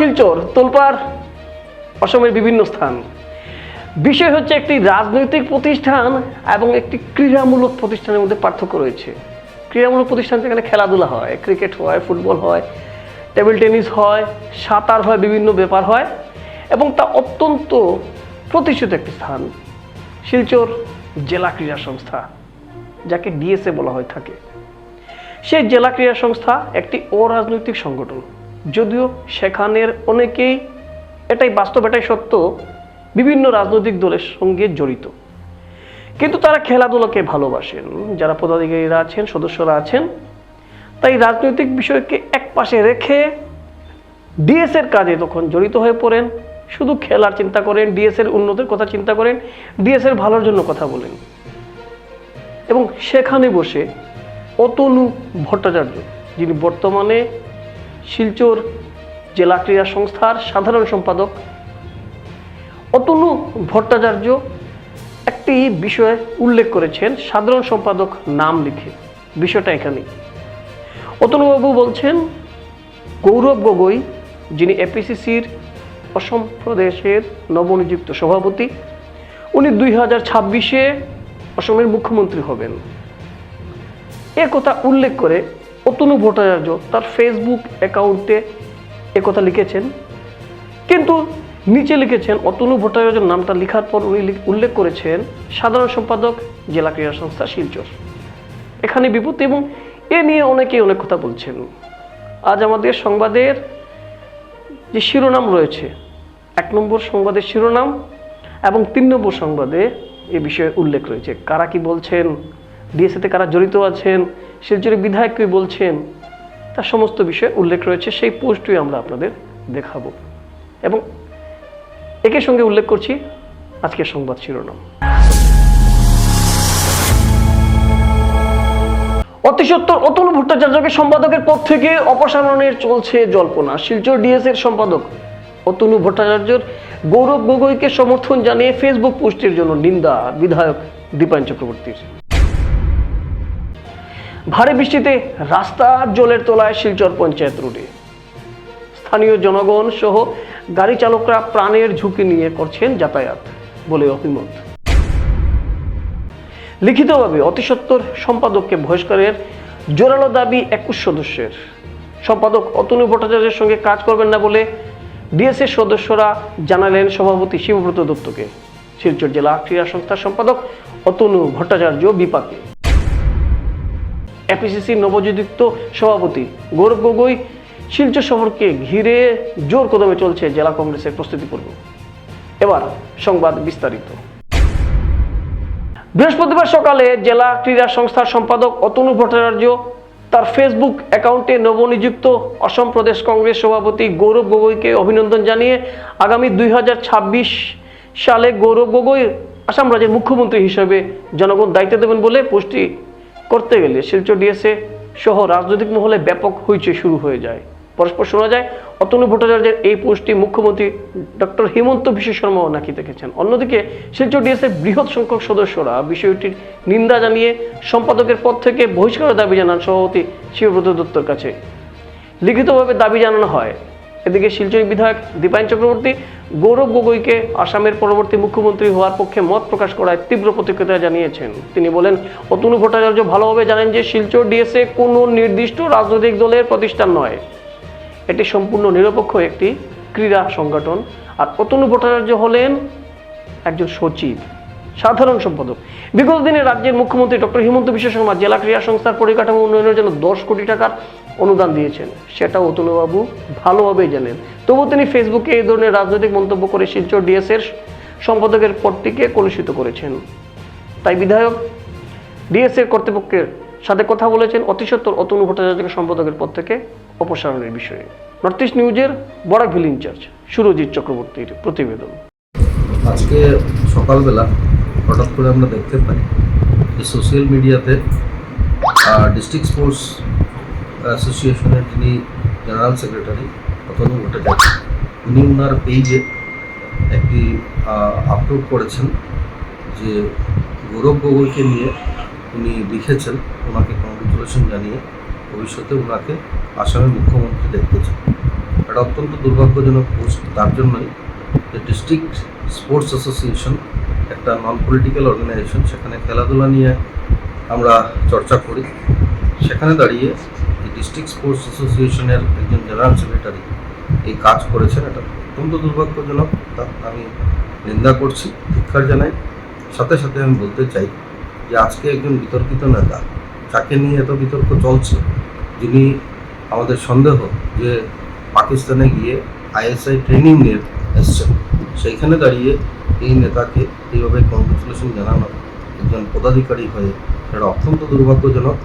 শিলচর, তোলপাড় অসমের বিভিন্ন স্থান। বিষয় হচ্ছে একটি রাজনৈতিক প্রতিষ্ঠান এবং একটি ক্রীড়ামূলক প্রতিষ্ঠানের মধ্যে পার্থক্য রয়েছে। ক্রীড়ামূলক প্রতিষ্ঠান যেখানে খেলাধুলা হয়, ক্রিকেট হয়, ফুটবল হয়, টেবিল টেনিস হয়, সাঁতার হয়, বিভিন্ন ব্যাপার হয় এবং তা অত্যন্ত প্রতিষ্ঠিত একটি স্থান। শিলচর জেলা ক্রীড়া সংস্থা, যাকে ডিএসএ বলা হয়ে, থাকে। সেই জেলা ক্রীড়া সংস্থা একটি অরাজনৈতিক সংগঠন। যদিও সেখানের অনেকেই এটাই বাস্তব, এটাই সত্য, বিভিন্ন রাজনৈতিক দলের সঙ্গে জড়িত। কিন্তু তারা খেলাধুলাকে ভালোবাসেন। যারা পদাধিকারীরা আছেন, সদস্যরা আছেন, তাই রাজনৈতিক বিষয়কে এক পাশে রেখে ডিএসের কাজে তখন জড়িত হয়ে পড়েন। শুধু খেলার চিন্তা করেন ডিএসের উন্নতির কথা চিন্তা করেন ডিএসের ভালোর জন্য কথা বলেন। এবং সেখানে বসে অতনু ভট্টাচার্য, যিনি বর্তমানে শিলচর জেলা ক্রীড়া সংস্থার সাধারণ সম্পাদক অতনু ভট্টাচার্য একটি বিষয়ে উল্লেখ করেছেন, সাধারণ সম্পাদক নাম লিখে। বিষয়টা এখানেই। অতনুবাবু বলছেন, গৌরব গগৈ, যিনি এপিসিসির অসম প্রদেশের নবনিযুক্ত সভাপতি, উনি দুই হাজার ছাব্বিশে অসমের মুখ্যমন্ত্রী হবেন। এ কথা উল্লেখ করে অতনু ভট্টাচার্য তার ফেসবুক অ্যাকাউন্টে কথা লিখেছেন। কিন্তু নিচে লিখেছেন, অতনু ভট্টাচার্যের নামটা লেখার পর উনি উল্লেখ করেছেন সাধারণ সম্পাদক, জেলা ক্রীড়া সংস্থা শিলচর। এখানে বিপত্তি এবং এ নিয়ে অনেকেই অনেক কথা বলছেন। আজ আমাদের সংবাদের যে শিরোনাম রয়েছে, এক নম্বর সংবাদের শিরোনাম এবং তিন নম্বর সংবাদে এ বিষয়ে উল্লেখ রয়েছে। কারা কি বলছেন? ডিএসএতে কারা জড়িত আছেন? শিলচরের বিধায়ক কি বলছেন, তার সমস্ত বিষয়ে উল্লেখ রয়েছে, সেই পোস্টটি আমরা আপনাদের দেখাবো। এবং একে সঙ্গে উল্লেখ করছি আজকের সংবাদ শিরোনাম। অতি সত্তর অতুল ভট্টাচার্যকে সম্পাদকের পদ থেকে অপসারণের চলছে জল্পনা। শিলচর ডিএস এর সম্পাদক অতনু ভট্টাচার্যর গৌরব গগৈকে সমর্থন জানিয়ে ফেসবুক পোস্টের জন্য নিন্দা বিধায়ক দীপায়ন চক্রবর্তীর। ভারী বৃষ্টিতে রাস্তা জলের তলায় শিলচর পঞ্চায়েত রোডে স্থানীয় জনগণ সহ গাড়ি চালকরা প্রাণের ঝুঁকি নিয়ে করছেন যাতায়াত বলে অভিমত। লিখিতভাবে অতিসত্বর সম্পাদককে বহিষ্কারের জোরালো দাবি একুশ সদস্যের। সম্পাদক অতনু ভট্টাচার্যের সঙ্গে কাজ করবেন না বলে ডিএসএর সদস্যরা জানালেন সভাপতি শিবব্রত দত্তকে। শিলচর জেলা ক্রীড়া সংস্থার সম্পাদক অতনু ভট্টাচার্য বিপাকে। এপিসিসির নবযুক্ত সভাপতি গৌরব গগৈ শিলচর শহরকে ঘিরে জোর কদমে চলছে জেলা কংগ্রেসের প্রস্তুতি পর্ব। এবার সংবাদ বিস্তারিত। বৃহস্পতিবার সকালে জেলা ক্রীড়া সংস্থার সম্পাদক অতনু ভট্টাচার্য তার ফেসবুক অ্যাকাউন্টে নবনিযুক্ত অসম প্রদেশ কংগ্রেস সভাপতি গৌরব গগৈকে অভিনন্দন জানিয়ে আগামী দুই হাজার ছাব্বিশ সালে গৌরব গগৈ আসাম রাজ্যের মুখ্যমন্ত্রী হিসেবে জনগণ দায়িত্ব দেবেন বলে পুষ্টি করতে গেলে শিলচর ডিএসএ সহ রাজনৈতিক মহলে ব্যাপক হইচই শুরু হয়ে যায়। পরস্পর শোনা যায়, অতনু ভট্টাচার্যের এই পোস্টটি মুখ্যমন্ত্রী ডক্টর হিমন্ত বিশ্ব শর্মাও নাকি দেখেছেন। অন্যদিকে, শিলচর ডিএসএ বৃহৎ সংখ্যক সদস্যরা বিষয়টির নিন্দা জানিয়ে সম্পাদকের পদ থেকে বহিষ্কারের দাবি জানান সভাপতি শিবব্রত দত্তর কাছে। লিখিতভাবে দাবি জানানো হয় এদিকে শিলচর বিধায়ক দীপায়ন চক্রবর্তী, গৌরব গগৈকে আসামের পরবর্তী মুখ্যমন্ত্রী হওয়ার পক্ষে মত প্রকাশ করায় তীব্র প্রতিক্রিয়া জানিয়েছেন। তিনি বলেন, অতনু ভট্টাচার্য ভালোভাবে জানেন যে শিলচর ডিএসএ কোনো নির্দিষ্ট রাজনৈতিক দলের প্রতিষ্ঠান নয়। এটি সম্পূর্ণ নিরপেক্ষ একটি ক্রীড়া সংগঠন। আর অতনু ভট্টাচার্য হলেন একজন সচিব। সাধারণ সম্পাদক। বিগত দিনে রাজ্যের মুখ্যমন্ত্রী ডক্টর হিমন্ত বিশ্ব শর্মা জেলা ক্রীড়া সংস্থার পরিকাঠামো উন্নয়নের জন্য দশ কোটি টাকার অনুদান দিয়েছেন। সেটা অতুলবাবু ভালোভাবেই জানেন। তবুও তিনি ফেসবুকে এই ধরনের রাজনৈতিক মন্তব্য করে শিলচর ডিএসের সম্পাদকের পদটিকে কলুষিত করেছেন। তাই বিধায়ক ডিএসএর কর্তৃপক্ষের সাথে কথা বলেছেন অতিসত্বর অতনু ভট্টাচার্যকে সম্পাদকের পদ থেকে অপসারণের বিষয়ে। নর্থ ইস্ট নিউজের বরাকভিল ইনচার্জ সুরজিৎ চক্রবর্তীর প্রতিবেদন। আজকে সকালবেলা হঠাৎ করে আমরা দেখতে পাই যে সোশ্যাল মিডিয়াতে ডিস্ট্রিক্ট স্পোর্টস অ্যাসোসিয়েশনের যিনি জেনারেল সেক্রেটারি অতনু ভট্টাচার্য, উনি ওনার পেজে একটি আপলোড করেছেন যে গৌরব গগৈকে নিয়ে উনি লিখেছেন। ওনাকে কংগ্রেচুলেশন জানিয়ে ভবিষ্যতে ওনাকে আসামের মুখ্যমন্ত্রী দেখতে চান। এটা অত্যন্ত দুর্ভাগ্যজনক পোস্ট তার জন্যই যে ডিস্ট্রিক্ট স্পোর্টস অ্যাসোসিয়েশন একটা নন পলিটিক্যাল অর্গানাইজেশন সেখানে খেলাধুলা নিয়ে আমরা চর্চা করি। সেখানে দাঁড়িয়ে ডিস্ট্রিক্ট স্পোর্টস অ্যাসোসিয়েশনের একজন জেনারেল সেক্রেটারি এই কাজ করেছেন। এটা অত্যন্ত দুর্ভাগ্যজনক। তা আমি নিন্দা করছি ধিক্ষার জানাই। সাথে সাথে আমি বলতে চাই যে আজকে একজন বিতর্কিত নেতা যাকে নিয়ে এত বিতর্ক চলছে, যিনি আমাদের সন্দেহ যে পাকিস্তানে গিয়ে আইএসআই ট্রেনিং নিয়ে এসছেন। সেইখানে দাঁড়িয়ে এই নেতাকে এইভাবে কংগ্রেচুলেশন জানানো একজন পদাধিকারী হয়ে সেটা অত্যন্ত দুর্ভাগ্যজনক।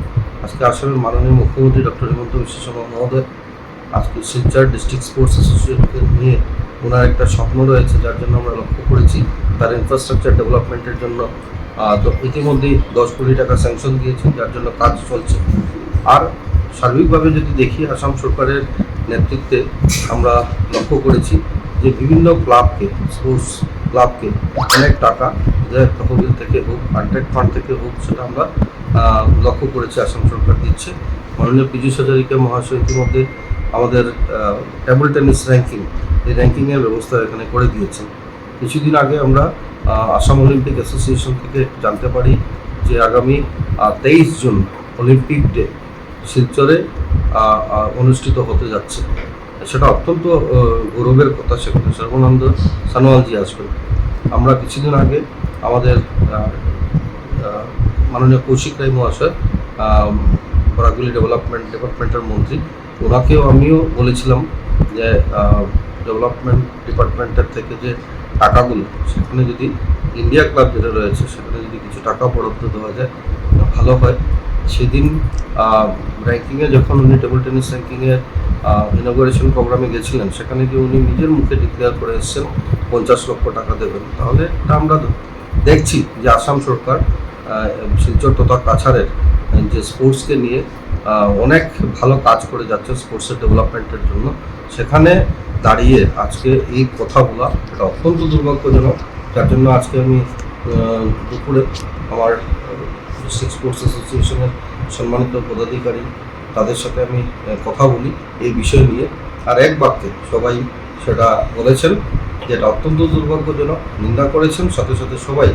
আজকে আসামের মাননীয় মুখ্যমন্ত্রী ডক্টর হিমন্ত বিশ্ব শর্মা মহোদয় আজকে শিলচর ডিস্ট্রিক্ট স্পোর্টস অ্যাসোসিয়েশনকে নিয়ে ওনার একটা স্বপ্ন রয়েছে, যার জন্য আমরা লক্ষ্য করেছি। তার ইনফ্রাস্ট্রাকচার ডেভেলপমেন্টের জন্য তো ইতিমধ্যেই দশ কোটি টাকা স্যাংশন দিয়েছেন যার জন্য কাজ চলছে। আর সার্বিকভাবে যদি দেখি, আসাম সরকারের নেতৃত্বে আমরা লক্ষ্য করেছি যে বিভিন্ন ক্লাবকে স্পোর্টস ক্লাবকে অনেক টাকা তহবিল থেকে হোক কন্ট্রাক্ট ফান্ড থেকে হোক, সেটা আমরা লক্ষ্য করেছি, আসাম সরকার দিচ্ছে। মাননীয় পীযুষ হাজারিকা মহাশয় ইতিমধ্যে আমাদের টেবল টেনিস র্যাঙ্কিং এই র্যাঙ্কিংয়ের ব্যবস্থা এখানে করে দিয়েছেন কিছুদিন আগে আমরা আসাম অলিম্পিক অ্যাসোসিয়েশন থেকে জানতে পারি যে আগামী তেইশ জুন অলিম্পিক ডে শিলচরে অনুষ্ঠিত হতে যাচ্ছে। সেটা অত্যন্ত গৌরবের কথা সেখানে সর্বানন্দ সানোয়ালজি আসবেন আমরা কিছুদিন আগে আমাদের মাননীয় কৌশিক রায় মহাশয় বরাগুলি ডেভেলপমেন্ট ডিপার্টমেন্টের মন্ত্রী, ওনাকেও আমিও বলেছিলাম যে ডেভেলপমেন্ট ডিপার্টমেন্টের থেকে যে টাকাগুলো, সেখানে যদি ইন্ডিয়া ক্লাব যেটা রয়েছে, সেখানে যদি কিছু টাকা বরাদ্দ দেওয়া যায়, ভালো হয়। সেদিন র্যাঙ্কিংয়ে যখন উনি টেবিল টেনিস র্যাঙ্কিংয়ে ইনোগ্রেশন প্রোগ্রামে গেছিলেন, সেখানে গিয়ে উনি নিজের মুখে ডিক্লেয়ার করে এসেছেন, পঞ্চাশ লক্ষ টাকা দেবেন। তাহলে এটা আমরা দেখছি যে আসাম সরকার শিলচর তথা কাছাড়ের যে স্পোর্টসকে নিয়ে অনেক ভালো কাজ করে যাচ্ছে স্পোর্টসের ডেভেলপমেন্টের জন্য। সেখানে দাঁড়িয়ে আজকে এই কথাগুলা, এটা অত্যন্ত দুর্ভাগ্যজনক। যার জন্য আজকে আমি দুপুরে আমার ডিস্ট্রিক্ট স্পোর্টস অ্যাসোসিয়েশনের সম্মানিত পদাধিকারী তাদের সাথে আমি কথা বলি এই বিষয় নিয়ে। আর এক বাক্যে সবাই সেটা বলেছেন যেটা অত্যন্ত দুর্ভাগ্যজনক। নিন্দা করেছেন, সাথে সাথে সবাই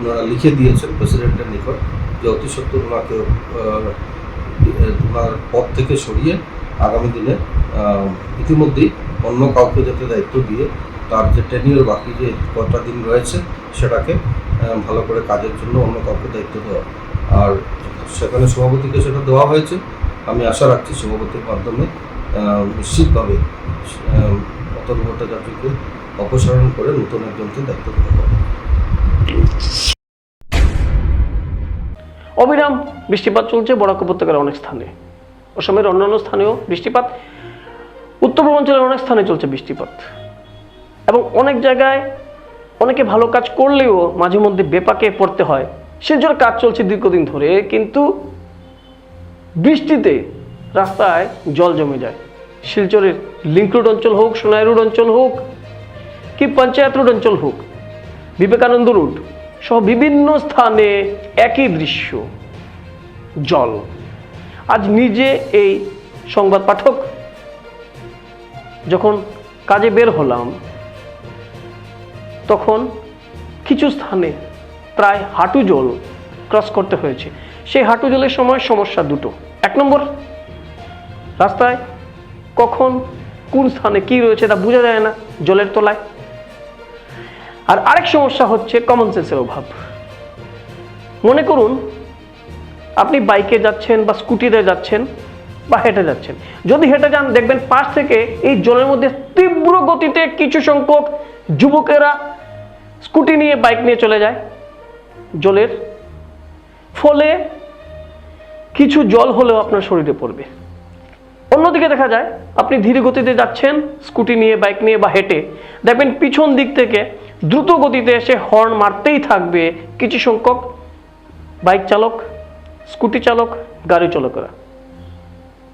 ওনারা লিখে দিয়েছেন প্রেসিডেন্টের নিকট যে অতি সত্তর ওনাকে ওনার পদ থেকে সরিয়ে আগামী দিনে ইতিমধ্যেই অন্য কাউকে যাতে দায়িত্ব দিয়ে তার যে টেনিওর বাকি যে কটা দিন রয়েছে সেটাকে ভালো করে কাজের জন্য অন্য কাউকে দায়িত্ব দেওয়া। আর সেখানে সভাপতিকে সেটা দেওয়া হয়েছে। আমি আশা রাখছি সভাপতির মাধ্যমে নিশ্চিতভাবে অতর্ব ভট্টাচার্যকে অপসারণ করে নতুন একজনকে দায়িত্ব দেওয়া হবে। অবিরাম বৃষ্টিপাত চলছে বরাক উপত্যকার অনেক স্থানে। অসমের অন্যান্য স্থানেও বৃষ্টিপাত, উত্তর পূর্বাঞ্চলের অনেক স্থানে চলছে বৃষ্টিপাত। এবং অনেক জায়গায় অনেকে ভালো কাজ করলেও মাঝে মধ্যে বেপাকে পড়তে হয়। শিলচর কাজ চলছে দীর্ঘদিন ধরে, কিন্তু বৃষ্টিতে রাস্তায় জল জমে যায়। শিলচরের লিঙ্ক রোড অঞ্চল হোক সোনাই রোড অঞ্চল হোক, কি পঞ্চায়েত রোড অঞ্চল হোক, বিবেকানন্দ রোড সহ বিভিন্ন স্থানে একই দৃশ্য, জল। আজ নিজে এই সংবাদ পাঠক, যখন কাজে বের হলাম, তখন কিছু স্থানে প্রায় হাঁটু জল ক্রস করতে হয়েছে। সেই হাঁটু জলের সময় সমস্যা দুটো। এক নম্বর। রাস্তায় কখন কোন স্থানে কি রয়েছে তা বোঝা যায় না জলের তলায়। আর আরেক সমস্যা হচ্ছে কমন সেন্সের অভাব। মনে করুন, আপনি বাইকে যাচ্ছেন বা স্কুটিতে যাচ্ছেন বা হেঁটে যাচ্ছেন। যদি হেঁটে যান, দেখবেন পাশ থেকে এই জলের মধ্যে তীব্র গতিতে কিছু সংখ্যক যুবকেরা স্কুটি নিয়ে বাইক নিয়ে চলে যায়। জলের ফলে কিছু জল হলেও আপনার শরীরে পড়বে। অন্যদিকে দেখা যায়, আপনি ধীরে গতিতে যাচ্ছেন, স্কুটি নিয়ে, বাইক নিয়ে বা হেঁটে। দেখবেন পিছন দিক থেকে দ্রুত গতিতে এসে হর্ন মারতেই থাকবে কিছু সংখ্যক বাইক চালক, স্কুটি চালক, গাড়ি চালকরা।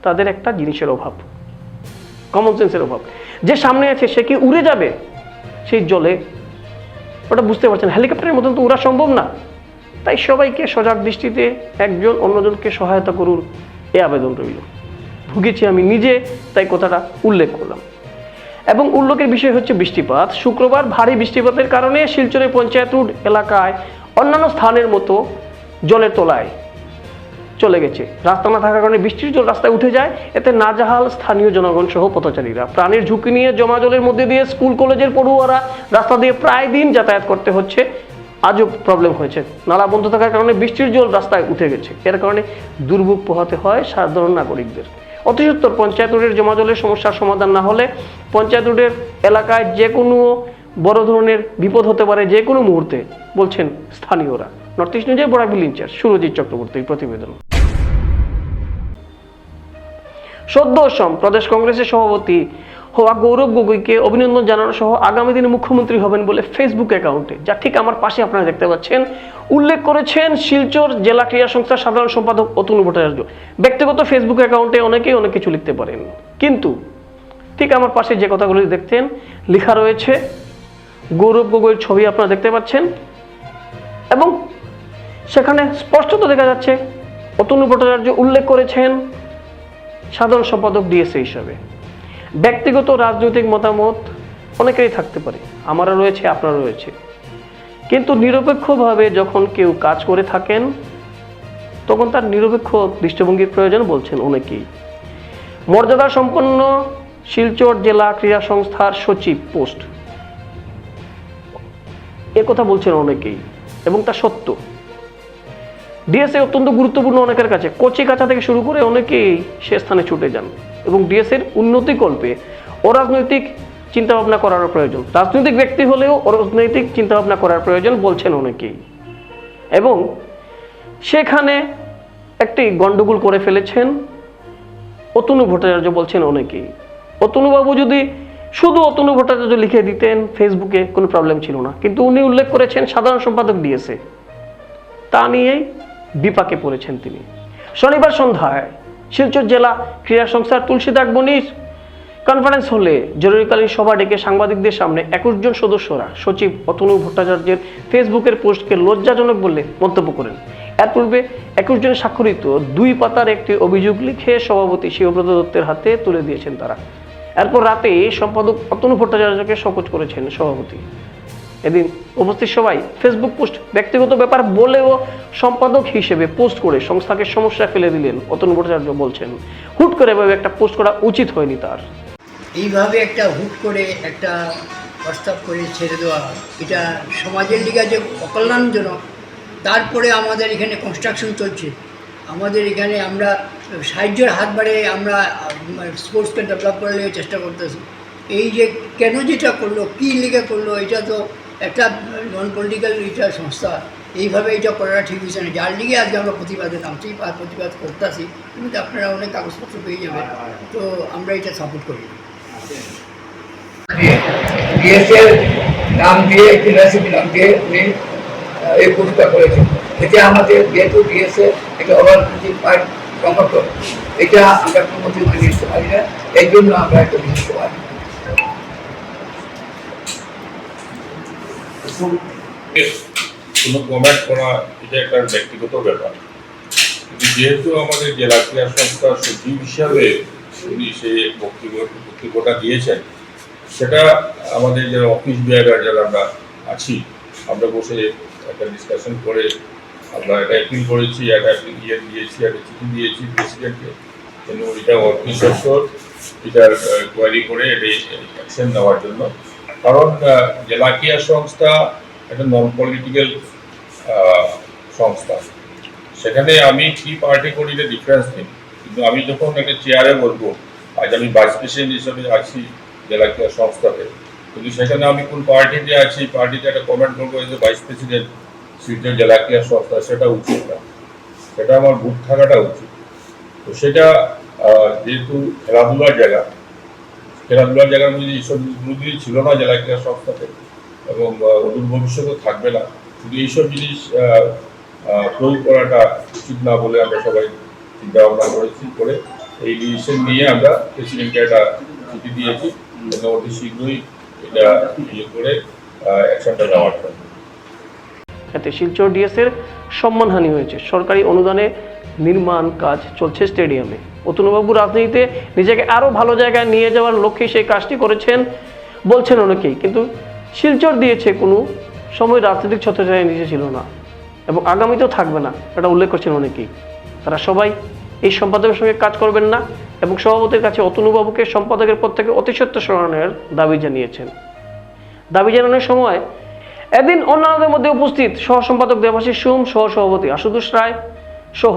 তাদের একটা জিনিসের অভাব কমন সেন্সের অভাব। যে সামনে আছে, সে কি উড়ে যাবে? সেই জলে, ওটা বুঝতে পারছেন হেলিকপ্টারের মতন তো উড়া সম্ভব না। তাই সবাইকে সজাগ দৃষ্টিতে একজন অন্যজনকে সহায়তা করুন, এ আবেদন রইল। ভুগেছি আমি নিজে, তাই কথাটা উল্লেখ করলাম। এবং উল্লেখের বিষয় হচ্ছে বৃষ্টিপাত। শুক্রবার ভারী বৃষ্টিপাতের কারণে শিলচরের পঞ্চায়েত রোড এলাকায় অন্যান্য স্থানের মতো জলের তলায় চলে গেছে। রাস্তা না থাকার কারণে বৃষ্টির জল রাস্তায় উঠে যায়। এতে নাজাহাল স্থানীয় জনগণ সহ পথচারীরা প্রাণীর ঝুঁকি নিয়ে জমা জলের মধ্যে দিয়ে স্কুল, কলেজের পড়ুয়ারা রাস্তা দিয়ে প্রায় দিন যাতায়াত করতে হচ্ছে। আজও প্রবলেম হয়েছে। নালা বন্ধ থাকার কারণে বৃষ্টির জল রাস্তায় উঠে গেছে। এর কারণে দুর্ভোগ পোহাতে হয় সাধারণ নাগরিকদের। অতিসত্তর পঞ্চায়েত রোডের জমা জলের সমস্যার সমাধান না হলে পঞ্চায়েত রোডের এলাকায় যে কোনো বড় ধরনের বিপদ হতে পারে যে কোনো মুহূর্তে, বলছেন স্থানীয়রা। নর্থ ইস্ট নিউজের বড়াবিল ইনচার্জ সুরজিৎ চক্রবর্তীর প্রতিবেদন। সদ্য অসম, প্রদেশ কংগ্রেসের সভাপতি হওয়া গৌরব গগৈকে অভিনন্দন জানানো সহ আগামী দিনে মুখ্যমন্ত্রী হবেন বলে ফেসবুক অ্যাকাউন্টে যা ঠিক আমার পাশে আপনারা দেখতে পাচ্ছেন। উল্লেখ করেছেন শিলচর জেলা ক্রীড়া সংস্থার সাধারণ সম্পাদক অতুল ভট্টাচার্য। ব্যক্তিগত ফেসবুক অ্যাকাউন্টে অনেকেই অনেক কিছু লিখতে পারেন। কিন্তু ঠিক আমার পাশে যে কথাগুলি দেখতেন, লেখা রয়েছে, গৌরব গগৈর ছবি আপনারা দেখতে পাচ্ছেন। এবং সেখানে স্পষ্টত দেখা যাচ্ছে অতনু ভট্টাচার্য উল্লেখ করেছেন সাধারণ সম্পাদক ডিএসএ হিসাবে। ব্যক্তিগত রাজনৈতিক মতামত অনেকেরই থাকতে পারে। আমারও রয়েছে, আপনারও রয়েছে। কিন্তু নিরপেক্ষভাবে যখন কেউ কাজ করে থাকেন, তখন তার নিরপেক্ষ দৃষ্টিভঙ্গির প্রয়োজন বলছেন অনেকেই। মর্যাদা সম্পন্ন শিলচর জেলা ক্রীড়া সংস্থার সচিব পোস্ট। এ কথা বলছেন অনেকেই, এবং তা সত্য। ডিএসএ অত্যন্ত গুরুত্বপূর্ণ অনেকের কাছে। কচি কাছা থেকে শুরু করে অনেকেই সে স্থানে ছুটে যান। এবং ডিএসএর উন্নতি কল্পে অরাজনৈতিক চিন্তাভাবনা করারও প্রয়োজন। রাজনৈতিক ব্যক্তি হলেও অরাজনৈতিক চিন্তাভাবনা করার প্রয়োজন বলছেন অনেকেই। এবং সেখানে একটি গন্ডগোল করে ফেলেছেন অতনু ভট্টাচার্য বলছেন অনেকেই। অতনুবাবু যদি শুধু অতনু ভট্টাচার্য লিখে দিতেন, ফেসবুকে কোনো প্রবলেম ছিল না। কিন্তু উনি উল্লেখ করেছেন সাধারণ সম্পাদক দিয়েছে তা নিয়েই বিপাকে পড়েছেন তিনি। শনিবার সন্ধ্যায় শিলচর জেলা ক্রীড়া সংস্থার তুলসীদাগ বনির কনফারেন্স হলে জরুরিকালীন সভা ডেকে সাংবাদিকদের সামনে একুশ জন সদস্যরা সচিব অতনু ভট্টাচার্যের ফেসবুকের পোস্টকে লজ্জাজনক বলে মন্তব্য করেন। এর পূর্বে একুশ জন স্বাক্ষরিত দুই পাতার একটি অভিযোগ লিখে সভাপতি শিবব্রত দত্তের হাতে তুলে দিয়েছেন তারা। এরপর রাতে সম্পাদক অতনু ভট্টাচার্যকে শপথ করেছেন সভাপতি। এদিন উপস্থিত সবাই ফেসবুক পোস্ট ব্যক্তিগত ব্যাপার বলেও সম্পাদক হিসেবে পোস্ট করে সংস্থাকে সমস্যা ফেলে দিলেন। অতন ভট্টাচার্য বলছেন, হুট করে এভাবে একটা পোস্ট করা উচিত হয়নি তার। এইভাবে একটা হুট করে একটা প্রস্তাব করে ছেড়ে দেওয়া, এটা সমাজের দিকে যে অকল্যাণজনক, তারপরে আমাদের এখানে কনস্ট্রাকশন চলছে। আমাদের এখানে আমরা সাহায্যের হাত বাড়ে আমরা স্পোর্টসকে ডেভেলপ করার চেষ্টা করতেছি। এই যে কেন যেটা করল, কী লিগে করল, এটা তো একটা নন পলিটিক্যাল এটা সংস্থা, এইভাবে এটা করাটা ঠিক হচ্ছে না। যার লিগে আজকে আমরা প্রতিবাদে নামছি বা প্রতিবাদ করতেছি, কিন্তু আপনারা অনেক কাগজপত্র পেয়ে যাবেন। তো আমরা এটা সাপোর্ট করি। ডিএসএর নাম দিয়ে ফিনান্সিয়াল নাম দিয়ে উনি এই পুরস্কার করেছেন। এতে আমাদের যেহেতু ডিএসএ এটা অরাজনৈতিক পার্ট সংগঠন এটা আমরা কোনোমতে মানিয়ে নিতে পারি না। এই জন্য আমরা একটা বিশেষ পারি কোনো কমেন্ট করা এটা একটা ব্যক্তিগত ব্যাপার। যেহেতু আমাদের জেলা ক্রীড়া সংস্থার সচিব হিসাবে উনি বক্তব্য, বক্তব্যটা দিয়েছেন, সেটা আমাদের যারা অফিস বিভাগের যারা আমরা আছি, আমরা বসে একটা ডিসকাশন করে আমরা এটা অ্যাপিল করেছি, একটা ইয়ে দিয়েছি, একটা চিঠি দিয়েছি প্রেসিডেন্টকে কিন্তু এটা অফিস এটার কোয়ারি করে এটা অ্যাকশন নেওয়ার জন্য কারণ আহ, জেলা ক্রীড়া সংস্থা একটা নন পলিটিক্যাল সংস্থা। সেখানে আমি কি পার্টি করি এটা ডিফারেন্স নেই। কিন্তু আমি যখন একটা চেয়ারে বলব আজ আমি ভাইস প্রেসিডেন্ট হিসেবে আছি জেলা ক্রীড়া সংস্থাতে কিন্তু সেখানে আমি কোন পার্টিতে আছি পার্টিতে একটা কমেন্ট করব যে ভাইস প্রেসিডেন্ট শিলচর জেলা ক্রীড়া সংস্থা সেটা উচিত না। সেটা আমার বুথ থাকাটা উচিত। তো সেটা যেহেতু খেলাধুলার জায়গা খেলাধুলার জায়গার মধ্যে এইসব জিনিসগুলো ছিল না জেলা ক্রীড়া সংস্থাতে। এবং অদূর ভবিষ্যতে থাকবে না। কিন্তু এইসব জিনিস প্রয়োগ করাটা উচিত না বলে আমরা সবাই চিন্তা ভাবনা করেছি, করে এই ডিসিশন নিয়ে আমরা প্রেসিডেন্টকে একটা চিঠি দিয়েছি। যেন অতি শীঘ্রই এটা ইয়ে করে অ্যাকশনটা নেওয়ার জন্য। এতে শিলচর ডিএসের সম্মানহানি হয়েছে। সরকারি অনুদানে নির্মাণ কাজ চলছে স্টেডিয়ামে। অতনুবাবু রাজনীতিতে নিজেকে আরও ভালো জায়গায় নিয়ে যাওয়ার লক্ষ্যে সেই কাজটি করেছেন, বলছেন অনেকেই। কিন্তু শিলচর দিয়েছে কোনো সময় রাজনৈতিক ছত্রছায়া নিচে ছিল না এবং আগামীতেও থাকবে না, এটা উল্লেখ করছেন অনেকেই। তারা সবাই এই সম্পাদকের সঙ্গে কাজ করবেন না এবং সভাপতির কাছে অতনুবাবুকে সম্পাদকের পদ থেকে অতিসত্ব সরানোর দাবি জানিয়েছেন। দাবি জানানোর সময় এদিন অন্যান্যদের মধ্যে উপস্থিত সহ সম্পাদক দেবাশিস সোম সহ সভাপতি আশুতোষ রায় সহ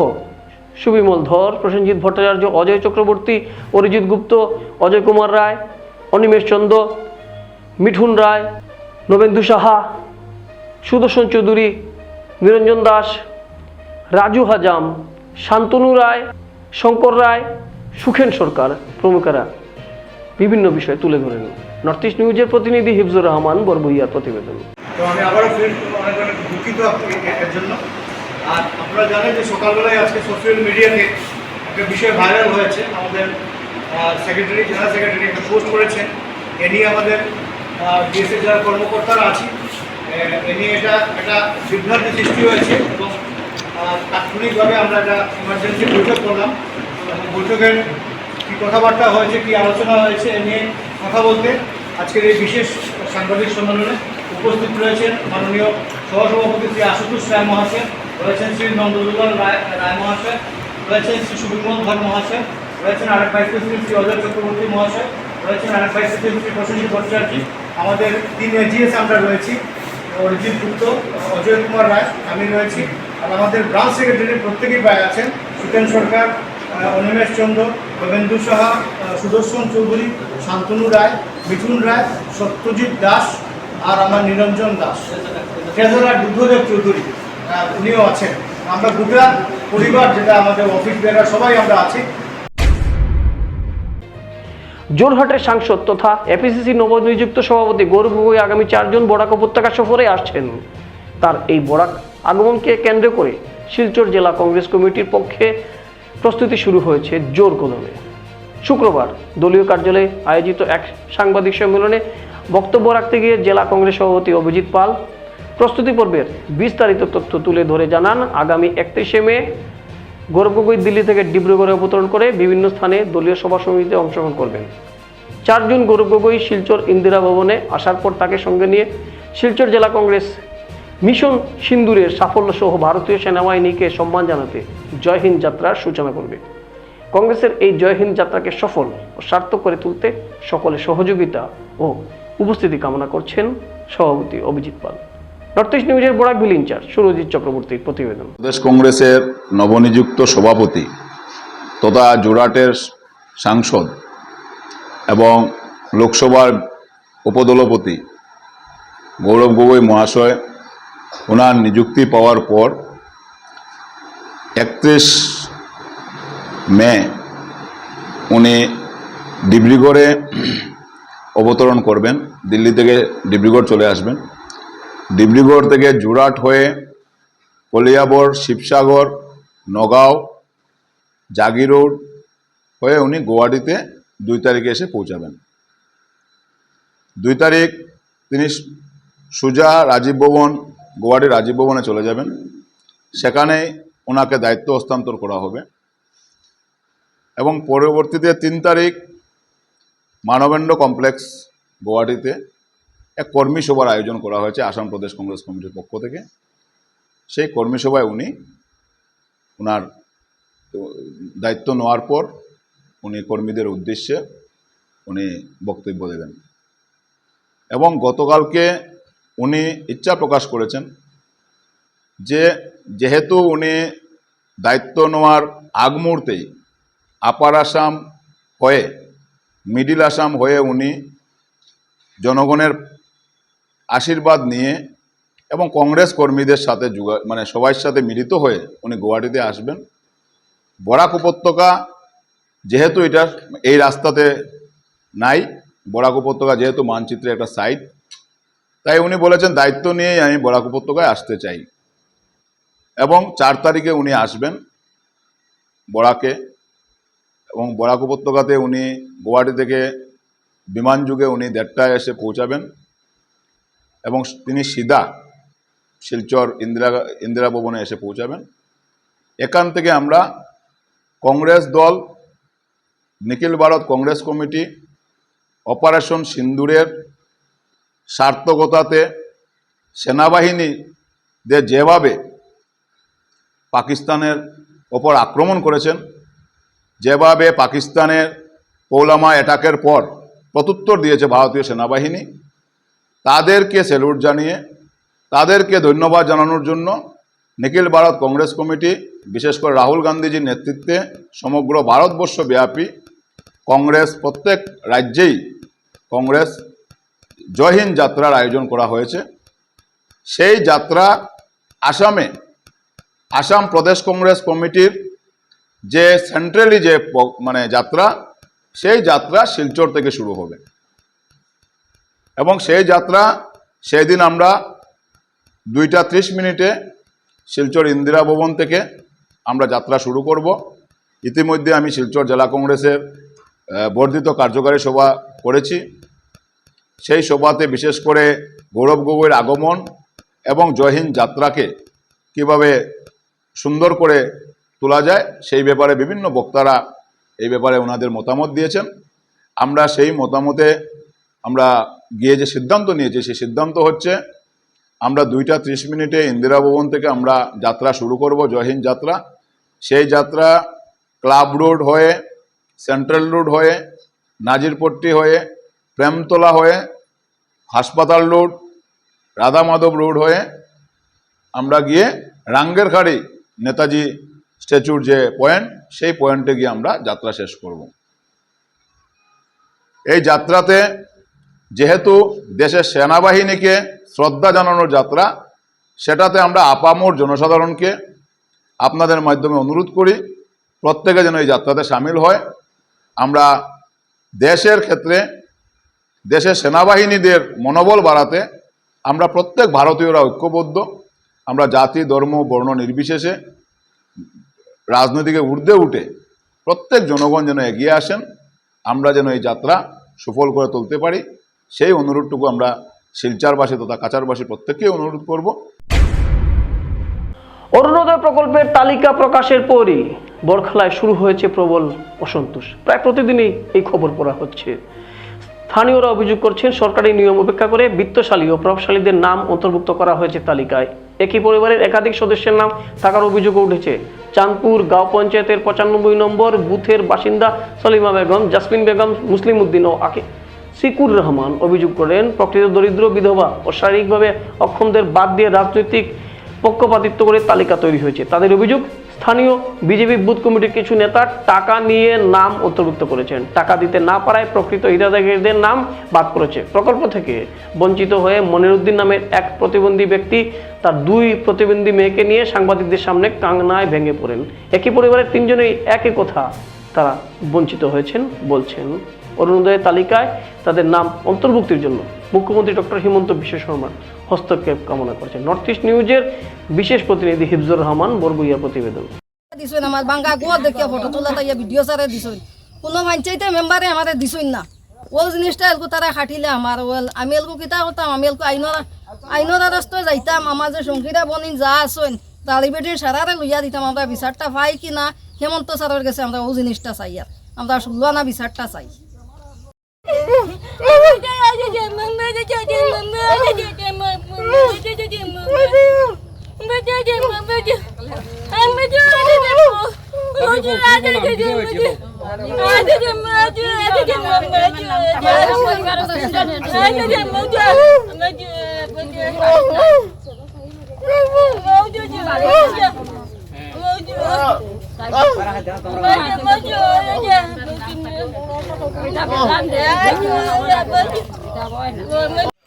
সুবিমল ধর, প্রসেনজিৎ ভট্টাচার্য, অজয় চক্রবর্তী, অরিজিৎ গুপ্ত, অজয় কুমার রায়, অনিমেষ চন্দ্র মিঠুন রায়, নবেন্দু সাহা, সুদর্শন চৌধুরী, নিরঞ্জন দাস, রাজু হাজাম, শান্তনু রায়, শঙ্কর রায়, সুখেন সরকার প্রমুখেরা বিভিন্ন বিষয় তুলে ধরেন। নর্থ ইস্ট নিউজের প্রতিনিধি হিফজুর রহমান বরবইয়ার প্রতিবেদন। তো আমি আবারও জন্য। আর আপনারা জানেন যে সকালবেলায় আজকে সোশ্যাল মিডিয়াতে একটা বিষয় ভাইরাল হয়েছে। আমাদের সেক্রেটারি জেনারেল সেক্রেটারি একটা পোস্ট করেছেন। এ নিয়ে আমাদের ডিএসএ জেলার কর্মকর্তারা আছি, এ- নিয়ে এটা একটা বিভ্রান্তি সৃষ্টি হয়েছে এবং তাৎক্ষণিকভাবে আমরা একটা ইমার্জেন্সি বৈঠক করলাম। বৈঠকের কী কথাবার্তা হয়েছে, কী আলোচনা হয়েছে, এ নিয়ে কথা বলতে আজকের এই বিশেষ সাংবাদিক সম্মেলনে উপস্থিত রয়েছেন মাননীয় সহসভাপতি শ্রী আশুতোষ রায় মহাশয়। রয়েছেন শ্রী নন্দদুলাল রায় রায় মহাশয় রয়েছেন শ্রী সুবিমল ধর মহাশয় রয়েছেন আরেক ভাইস প্রেসিডেন্ট শ্রী অজয় চক্রবর্তী মহাশয় রয়েছেন আরেক ভাইস প্রেসিডেন্ট শ্রী প্রসেনজিৎ ভট্টাচার্য। আমাদের তিন এজিএস আমরা রয়েছি অরিজিৎ গুপ্ত অজয় কুমার রায় আমি রয়েছি আর আমাদের ব্রাঞ্চ সেক্রেটারি প্রত্যেকেই ভাই আছেন সুকেন সরকার আহ, অনিমেষ চন্দ্র রবীন্দ্র সাহা সুদর্শন চৌধুরী শান্তনু রায় মিঠুন রায় সত্যজিৎ দাস আর আমার নিরঞ্জন দাস। ট্রেজারার বুদ্ধদেব চৌধুরী। উনিও আছেন। আমরা গোটা পরিবার, যেটা আমাদের অফিস বেরার সবাই আমরা আছি। জোরহাটের সাংসদ তথা এপিসিসি নবনিযুক্ত সভাপতি গৌরব গগৈ আগামী চারজন বরাক উপত্যকা সফরে আসছেন। তার এই বরাক আগমনকে কেন্দ্র করে শিলচর জেলা কংগ্রেস কমিটির পক্ষে প্রস্তুতি শুরু হয়েছে জোর কদমে। শুক্রবার দলীয় কার্যালয়ে আয়োজিত এক সাংবাদিক সম্মেলনে বক্তব্য রাখতে গিয়ে জেলা কংগ্রেস সভাপতি অভিজিৎ পাল প্রস্তুতি পর্বের বিস্তারিত তথ্য তুলে ধরে জানান আগামী একত্রিশে মে গৌরব গগৈ দিল্লি থেকে ডিব্রুগড়ে অবতরণ করে বিভিন্ন স্থানে দলীয় সভা সমিতিতে অংশগ্রহণ করবেন। চার জুন গৌরব গগৈ শিলচর ইন্দিরা ভবনে আসার পর তাকে সঙ্গে নিয়ে শিলচর জেলা কংগ্রেস মিশন সিন্দুরের সাফল্য সহ ভারতীয় সেনাবাহিনীকে সম্মান জানাতে জয় হিন্দ যাত্রার সূচনা করবে। কংগ্রেসের এই জয় হিন্দ যাত্রাকে সফল ও সার্থক করে তুলতে সকলে সহযোগিতা ও উপস্থিতি কামনা করছেন সভাপতি অভিজিৎ পাল। নর্থ নিউজের বরাক বিল ইনচার্জ সুরজিৎ চক্রবর্তীর প্রতিবেদন। প্রদেশ কংগ্রেসের নবনিযুক্ত সভাপতি তথা জোরাটের সাংসদ এবং লোকসভার উপদলপতি গৌরব গগৈ মহাশয় ওনার নিযুক্তি পাওয়ার পর একত্রিশ মে উনি ডিব্রুগড়ে অবতরণ করবেন, দিল্লি থেকে ডিব্রুগড় চলে আসবেন। ডিব্রুগড় থেকে জোরাট হয়ে কলিয়াবর, শিবসাগর, নগাঁও জাগিরোড হয়ে উনি গুয়াহাটিতে দুই তারিখে এসে পৌঁছাবেন। দুই তারিখ তিনি সুজা রাজীব ভবন, গুয়াহাটি রাজীব ভবনে চলে যাবেন। সেখানে ওনাকে দায়িত্ব হস্তান্তর করা হবে। এবং পরবর্তীতে তিন তারিখ মানবেন্দ্র কমপ্লেক্স গুয়াহাটিতে এক কর্মী সভার আয়োজন করা হয়েছে আসাম প্রদেশ কংগ্রেস কমিটির পক্ষ থেকে। সেই কর্মী সভায় উনি ওনার দায়িত্ব নেওয়ার পর উনি কর্মীদের উদ্দেশ্যে উনি বক্তব্য দেবেন। এবং গতকালকে উনি ইচ্ছা প্রকাশ করেছেন যে যেহেতু উনি দায়িত্ব নেওয়ার আগ মুহূর্তেই আপার আসাম হয়ে, মিডিল আসাম হয়ে উনি জনগণের আশীর্বাদ নিয়ে এবং কংগ্রেস কর্মীদের সাথে যোগা মানে সবার সাথে মিলিত হয়ে উনি গুয়াহাটিতে আসবেন। বরাক উপত্যকা যেহেতু এটা এই রাস্তাতে নাই, বরাক উপত্যকা যেহেতু মানচিত্রে একটা সাইট তাই উনি বলেছেন, দায়িত্ব নিয়েই আমি বরাক উপত্যকায় আসতে চাই। এবং চার তারিখে উনি আসবেন বরাকে এবং বরাক উপত্যকাতে উনি গুয়াহাটি থেকে বিমান যুগে উনি দেড়টায় এসে পৌঁছাবেন। এবং তিনি সিধা শিলচর ইন্দিরা ইন্দিরা ভবনে এসে পৌঁছাবেন। এখান থেকে আমরা কংগ্রেস দল, নিখিল ভারত কংগ্রেস কমিটি, অপারেশন সিন্দুরের সার্থকতাতে, সেনাবাহিনীদের যেভাবে পাকিস্তানের ওপর আক্রমণ করেছেন, যেভাবে পাকিস্তানের পৌলামা অ্যাটাকের পর প্রত্যুত্তর দিয়েছে ভারতীয় সেনাবাহিনী তাদেরকে স্যালুট জানিয়ে, তাদেরকে ধন্যবাদ জানানোর জন্য নিখিল ভারত কংগ্রেস কমিটি, বিশেষ করে রাহুল গান্ধীজির নেতৃত্বে সমগ্র ভারতবর্ষ ব্যাপী কংগ্রেস প্রত্যেক রাজ্যেই কংগ্রেস জয়হীন যাত্রার আয়োজন করা হয়েছে। সেই যাত্রা আসামে, আসাম প্রদেশ কংগ্রেস কমিটির যে সেন্ট্রালি যে মানে যাত্রা, সেই যাত্রা শিলচর থেকে শুরু হবে। এবং সেই যাত্রা সেই দিন আমরা দুইটা ত্রিশ মিনিটে শিলচর ইন্দিরা ভবন থেকে আমরা যাত্রা শুরু করব। ইতিমধ্যে আমি শিলচর জেলা কংগ্রেসের বর্ধিত কার্যকারী সভা করেছি। সেই সভাতে বিশেষ করে গৌরব গগৈর আগমন এবং জয়হীন যাত্রাকে কীভাবে সুন্দর করে তোলা যায়, সেই ব্যাপারে বিভিন্ন বক্তারা এই ব্যাপারে ওনাদের মতামত দিয়েছেন। আমরা সেই মতামতে আমরা গিয়ে যে সিদ্ধান্ত নিয়েছি, সেই সিদ্ধান্ত হচ্ছে আমরা দুইটা ত্রিশ মিনিটে ইন্দিরা ভবন থেকে আমরা যাত্রা শুরু করব জয়হিন্দ যাত্রা। সেই যাত্রা ক্লাব রোড হয়ে, সেন্ট্রাল রোড হয়ে, নাজিরপট্টি হয়ে, প্রেমতলা হয়ে, হাসপাতাল রোড রাধা মাধব রোড হয়ে আমরা গিয়ে রাঙ্গেরখাড়ি নেতাজি স্ট্যাচুর যে পয়েন্ট, সেই পয়েন্টে গিয়ে আমরা যাত্রা শেষ করব। এই যাত্রাতে যেহেতু দেশের সেনাবাহিনীকে শ্রদ্ধা জানানোর যাত্রা, সেটাতে আমরা আপামোর জনসাধারণকে আপনাদের মাধ্যমে অনুরোধ করি, প্রত্যেকে যেন এই যাত্রাতে সামিল হয়। আমরা দেশের ক্ষেত্রে দেশের সেনাবাহিনীদের মনোবল বাড়াতে আমরা প্রত্যেক ভারতীয়রা ঐক্যবদ্ধ। আমরা জাতি, ধর্ম, বর্ণ নির্বিশেষে রাজনৈতিকে ঊর্ধ্বে উঠে প্রত্যেক জনগণ যেন এগিয়ে আসেন। আমরা যেন এই যাত্রা সফল করে তুলতে পারি। সেই অনুরোধটুকু আমরা শিলচারবাসী তথা কাচারবাসী প্রত্যেককেই অনুরোধ করব। অরুণোদয় প্রকল্পের তালিকা প্রকাশের পরই বরখলায় শুরু হয়েছে প্রবল অসন্তোষ। প্রায় প্রতিদিনই এই খবর পড়া হচ্ছে। স্থানীয়রা অভিযোগ করছেন, সরকারি নিয়ম উপেক্ষা করে বিত্তশালী ও প্রভাবশালীদের নাম অন্তর্ভুক্ত করা হয়েছে তালিকায়। একই পরিবারের একাধিক সদস্যের নাম থাকার অভিযোগও উঠেছে। চাঁদপুর গাঁও পঞ্চায়েতের পঁচানব্বই নম্বর বুথের বাসিন্দা সলিমা বেগম, জাসমিন বেগম, মুসলিম উদ্দিন ও আকে সিকুর রহমান অভিযোগ করেন, প্রকৃত দরিদ্র বিধবা ও শারীরিকভাবে অক্ষমদের বাদ দিয়ে রাজনৈতিক পক্ষপাতিত্ব করে তালিকা তৈরি হয়েছে। তাদের অভিযোগ, স্থানীয় বিজেপি বুথ কমিটির কিছু নেতা টাকা নিয়ে নাম অন্তর্ভুক্ত করেছেন। টাকা দিতে না পারায় প্রকৃত হিতাধিকারীদের নাম বাদ করেছে প্রকল্প থেকে বঞ্চিত হয়ে মনিরুদ্দিন নামের এক প্রতিবন্ধী ব্যক্তি তার দুই প্রতিবন্ধী মেয়েকে নিয়ে সাংবাদিকদের সামনে কাংনায় ভেঙে পড়েন। একই পরিবারের তিনজনেই একই কথা তারা বঞ্চিত হয়েছেন, বলছেন। অরুণোদয়ের তালিকায় তাদের নাম অন্তর্ভুক্তির জন্য মুখ্যমন্ত্রী ডক্টর হিমন্ত বিশ্ব শর্মার হস্তক্ষেপ কামনা করেছেন। নর্থ ইস্ট নিউজের বিশেষ প্রতিনিধি হিফজুর রহমান, বরগুইয়া প্রতিবেদন। দেখিয়া ফটো ভিডিও কোনো পঞ্চায়েতে মেম্বারে আমারে দিছুন না। ও জিনিসটা এলকু তারা খাটিলে আমার ওল আমি এলকু কিতা করতাম আমি এলকু আইনরা আইনরা রাস্তায় যাইতাম, আমার যে সংগীরা বনিন যা আসুন তালি বেটির সারারে লইয়া দিতাম, আমরা বিচারটা পাই কি না হেমন্ত স্যারের কাছে আমরা ও জিনিসটা চাই আর। আমরা শুনলো না বিচারটা চাই। Maju, maju, maju.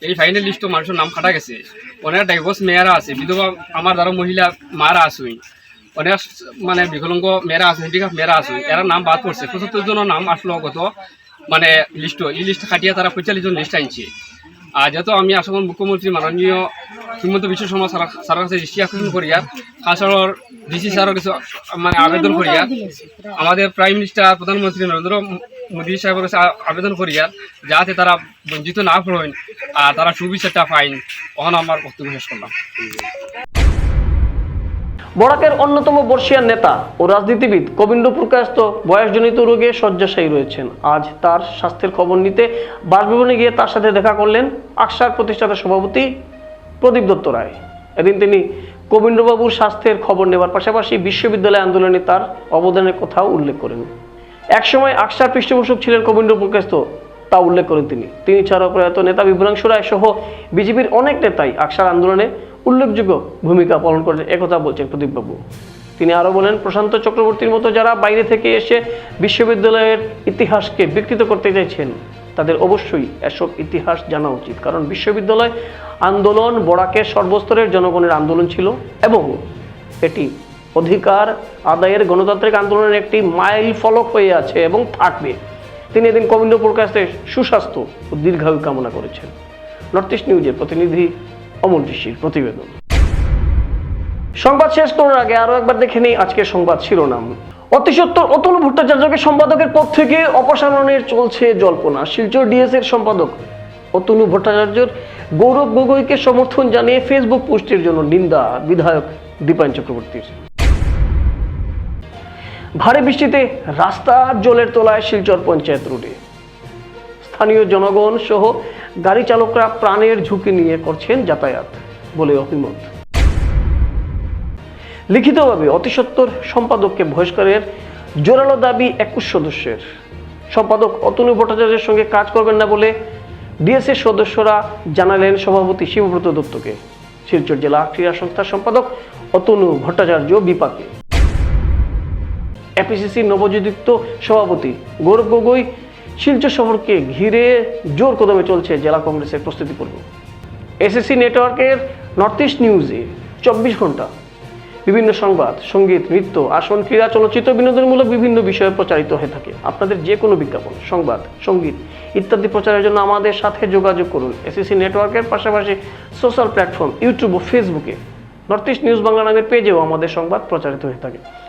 এই ফাইনাল লিস্ট মানুষের নাম কাটা গেছে। অনেক ডাইভোর্স মেয়েরা আছে বিধবা আমার দ্বারা মহিলা মারা আসুই অনেক মানে বিকলঙ্গ মেয়েরা আছে হ্যান্ডিক্যাপ মেয়েরা আছে এরা নাম বাদ পড়ছে পঁচাত্তর জনের নাম আসলো গত মানে লিস্ট এই লিস্ট খাটিয়ে তারা পঁয়তাল্লিশ জন লিস্ট আনছে। আর যেহেতু আমি আসামের মুখ্যমন্ত্রী মাননীয় হিমন্ত বিশ্ব শর্মা স্যার স্যারের কাছে দৃষ্টি আকর্ষণ করিয়া খাসড়র ডিসি স্যারের কিছু মানে আবেদন করিয়া আমাদের প্রাইম মিনিস্টার প্রধানমন্ত্রী নরেন্দ্র মোদী সাহেবের কাছে আবেদন করিয়া যাতে তারা বঞ্চিত না হন আর তারা সুবিচারটা পাইন। তখন আমার বক্তব্য শেষ করলাম। বরাকের অন্যতম বর্ষিয়ান নেতা ও রাজনীতিবিদ গোবিন্দপুর কায়স্ত বয়সজনিত রোগে শয্যাশায়ী রয়েছেন। আজ তার স্বাস্থ্যের খবর নিতে বাসভবনে গিয়ে তার সাথে দেখা করলেন আকসার প্রতিষ্ঠাতা সভাপতি প্রদীপ দত্ত রায়। এদিন তিনি গোবিন্দবাবুর স্বাস্থ্যের খবর নেওয়ার পাশাপাশি বিশ্ববিদ্যালয় আন্দোলনে তার অবদানের কথাও উল্লেখ করেন। একসময় আকসার পৃষ্ঠপোষক ছিলেন গোবিন্দপুর কায়স্ত তা উল্লেখ করেন তিনি। তিনি ছাড়াও প্রয়াত নেতা বিভ্রাংশু রায় সহ বিজেপির অনেক নেতাই আকসার আন্দোলনে উল্লেখযোগ্য ভূমিকা পালন করেন একথা বলছেন প্রদীপবাবু। তিনি আরও বলেন, প্রশান্ত চক্রবর্তীর মতো যারা বাইরে থেকে এসে বিশ্ববিদ্যালয়ের ইতিহাসকে বিকৃত করতে চাইছেন, তাদের অবশ্যই এসব ইতিহাস জানা উচিত। কারণ বিশ্ববিদ্যালয় আন্দোলন বড়াকের সর্বস্তরের জনগণের আন্দোলন ছিল এবং এটি অধিকার আদায়ের গণতান্ত্রিক আন্দোলনের একটি মাইল ফলক হয়ে আছে এবং থাকবে। তিনি এদিন গোবিন্দপুর কাছে সুস্বাস্থ্য ও দীর্ঘায়ু কামনা করেছেন। নর্থ ইস্ট নিউজের প্রতিনিধি অমল ঋষির প্রতিবেদন। সংবাদ শেষ করার আগে আরও একবার দেখে নেই আজকের সংবাদ শিরোনাম। অতি সত্তর অতুল ভট্টাচার্যকে সম্পাদকের পদ থেকে অপসারণের চলছে জল্পনা। শিলচর ডিএস এর সম্পাদক অতনু ভট্টাচার্যর গৌরব গগৈকে সমর্থন জানিয়ে ফেসবুক পোস্টের জন্য নিন্দা, বিধায়ক দীপায়ন চক্রবর্তীর। ভারী বৃষ্টিতে রাস্তা জলের তলায় শিলচর পঞ্চায়েত রোডে। স্থানীয় জনগণ সহ গাড়ি চালকরা প্রাণের ঝুঁকি নিয়ে করছেন যাতায়াত, বলে অভিমত। লিখিতভাবে অতিসত্বর সম্পাদককে বহিষ্কারের জোরালো দাবি একুশ সদস্যের। সম্পাদক অতনু ভট্টাচার্যের সঙ্গে কাজ করবেন না বলে ডিএসএর সদস্যরা জানালেন সভাপতি শিবব্রত দত্তকে। শিলচর জেলা ক্রীড়া সংস্থার সম্পাদক অতনু ভট্টাচার্য বিপাকে। এপিসিসির নবযুক্ত সভাপতি গৌরব গগৈ শিলচর শহরকে ঘিরে জোর কদমে চলছে জেলা কংগ্রেসের প্রস্তুতি পর্ব। এসএসসি নেটওয়ার্কের নর্থ ইস্ট নিউজে চব্বিশ ঘণ্টা বিভিন্ন সংবাদ, সংগীত, নৃত্য, আসন, ক্রীড়া, চলচ্চিত্র, বিনোদনমূলক বিভিন্ন বিষয়ে প্রচারিত হয়ে থাকে। আপনাদের যে কোনো বিজ্ঞাপন, সংবাদ, সংগীত ইত্যাদি প্রচারের জন্য আমাদের সাথে যোগাযোগ করুন। এসএসসি নেটওয়ার্কের পাশাপাশি সোশ্যাল প্ল্যাটফর্ম, ইউটিউব ও ফেসবুকে। নর্থ ইস্ট নিউজ বাংলা নামের পেজেও আমাদের সংবাদ প্রচারিত হয়ে থাকে।